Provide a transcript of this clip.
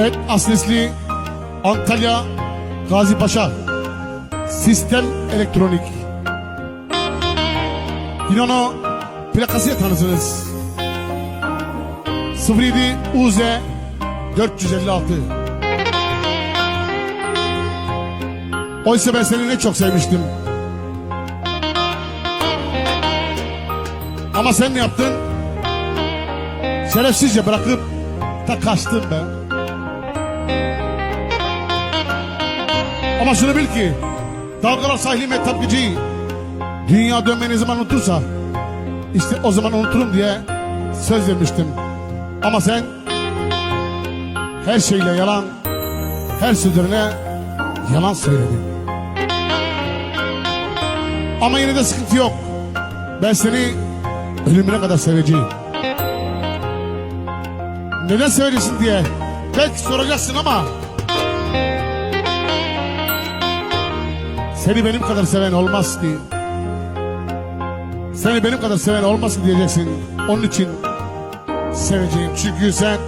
Evet Aslisli Antalya Gazi Paşa. Sistem Elektronik. Yine plakasıya tanısınız 07 UZ 456 Oysa ben seni ne çok sevmiştim. Ama sen ne yaptın? Şerefsizce bırakıp da kaçtın be. Ama şunu bil ki dalgalar sahili mehtapgıcı dünya dönmeyi ne zaman unutursa işte o zaman unuturum diye söz vermiştim. Ama sen her şeyle yalan, her sözlerine yalan söyledin. Ama yine de sıkıntı yok. Ben seni ölümüne kadar seveceğim. Neden söylesin diye belki soracaksın ama seni benim kadar seven olmaz ki. Seni benim kadar seven olmaz ki diyeceksin. Onun için seveceğim. Çünkü sen